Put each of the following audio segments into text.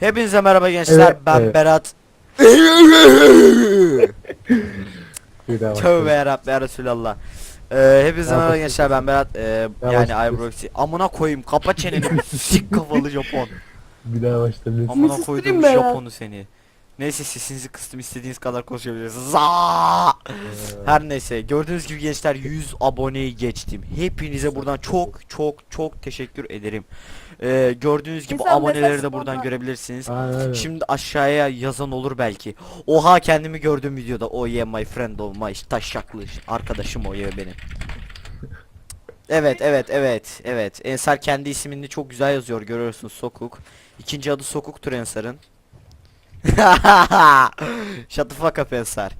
Hepinize merhaba gençler. Evet, ben evet. Berat. Daha Tövbe yarabbim ya Resulallah. Ee, hepinize merhaba başla- gençler. Ben Berat. Ee, Ya yani Ibroxy. Amına koyayım. Kapa çeneni. Sik kafalı Japon. Bir daha başlayabiliriz. Amına koydum. Japon'u seni. Neyse sesinizi kıstım istediğiniz kadar konuşabilirsiniz. Zaa! Her neyse gördüğünüz gibi gençler 100 aboneyi geçtim. Hepinize buradan çok çok çok teşekkür ederim. Ee, gördüğünüz gibi İnsan aboneleri de mesaj buradan görebilirsiniz. Aynen öyle. Şimdi aşağıya yazan olur belki. Oha kendimi gördüğüm videoda. Oh yeah my friend oh my taşaklı arkadaşım o yeah benim. Evet evet evet evet. Ensar kendi ismini çok güzel yazıyor görüyorsunuz Sokuk. İkinci adı Sokuk'tur Ensar'ın. Shut the fuck up Ensar.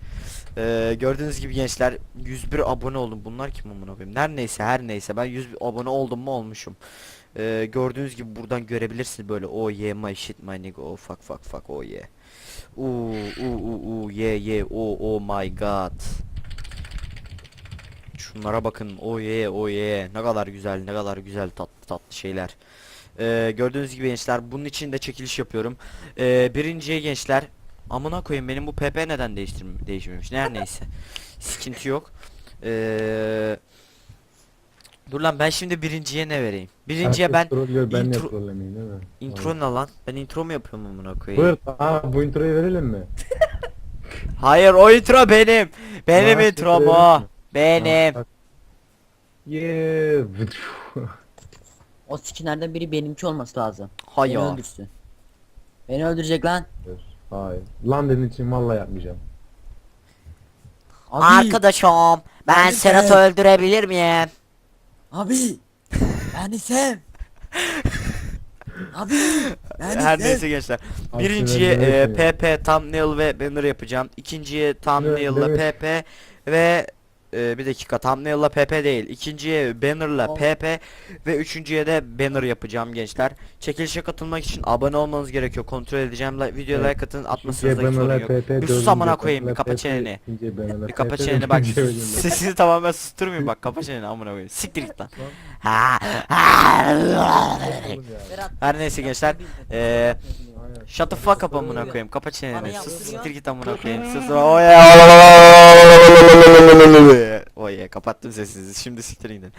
Ee, gördüğünüz gibi gençler 101 abone oldum. Bunlar kim amına koyayım? Her neyse her neyse ben 100 abone oldum mu olmuşum. Ee, gördüğünüz gibi buradan görebilirsiniz böyle oh yeah my shit my nigga oh fuck fuck fuck oh yeah. Uuu uuu uuu yeah yeah oh oh my god. Şunlara bakın oh yeah oh yeah ne kadar güzel ne kadar güzel tatlı tatlı şeyler. Ee, gördüğünüz gibi gençler bunun için de çekiliş yapıyorum. Ee, birinciye gençler amına koyayım benim bu PP neden değiştirme değişmemiş her neyse. Sıkıntı yok. Ee, dur lan ben şimdi birinciye ne vereyim? Birinciye ben Herkes ben intro- değil mi? intro ne lan? Ben intro mu yapıyorum amına koyayım? Buyur. Aa bu introyu verelim mi? Hayır o intro benim. Benim Maaş introm o. mi? Benim. Yeah. O skinlerden biri benimki olması lazım. Beni Hayır. öldürsün. Beni öldürecek lan. Hayır. Lan dediğin için vallahi yapmayacağım. Abi. Arkadaşım ben Abi Serhat'ı sen- öldürebilir miyim? Abi. Ben Sam. Abi. Ben Her Sam. neyse gençler. Abi Birinciye e, ya. PP thumbnail ve banner yapacağım. İkinciye thumbnail'la Evet. PP ve e, bir dakika thumbnail'la PP değil. İkinciye banner'la PP ve üçüncüye de banner yapacağım gençler. Çekilişe katılmak için abone olmanız gerekiyor. Kontrol edeceğim. Like, videoya Evet. like atın. Atmasanız da sorun yok. PP, Bir sus amına koyayım. Bir kapa çeneni. Bir kapa çeneni bak. Sesini tamamen susturmayayım bak. Kapa çeneni amına koyayım. Siktir git lan. Her neyse gençler. Eee. Shut the fuck up amına koyayım. Kapa çeneni. Sus siktir git amına koyayım. Sus. Oye. Oye kapattım sesinizi. Şimdi siktir gidin.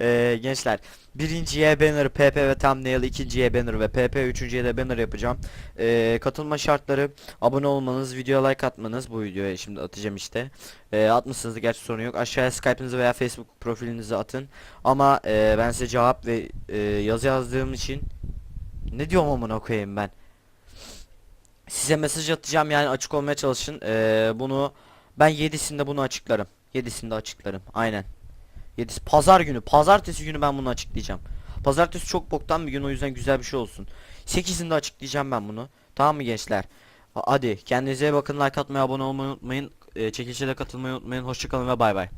Ee, gençler birinciye banner PP ve thumbnail ikinciye banner ve PP üçüncüye de banner yapacağım. Ee, katılma şartları abone olmanız, videoya like atmanız bu videoya şimdi atacağım işte. Ee, atmışsınız da gerçi sorun yok. Aşağıya Skype'ınızı veya Facebook profilinizi atın. Ama e, ben size cevap ve e, yazı yazdığım için ne diyorum amına koyayım ben? Size mesaj atacağım yani açık olmaya çalışın. Ee, bunu ben 7'sinde bunu açıklarım. 7'sinde açıklarım. Aynen. 7'si pazar günü. Pazartesi günü ben bunu açıklayacağım. Pazartesi çok boktan bir gün o yüzden güzel bir şey olsun. 8'inde açıklayacağım ben bunu. Tamam mı gençler? Ha- Hadi kendinize bakın like atmayı abone olmayı unutmayın. Ee, çekilişe de katılmayı unutmayın. Hoşçakalın ve bay bay.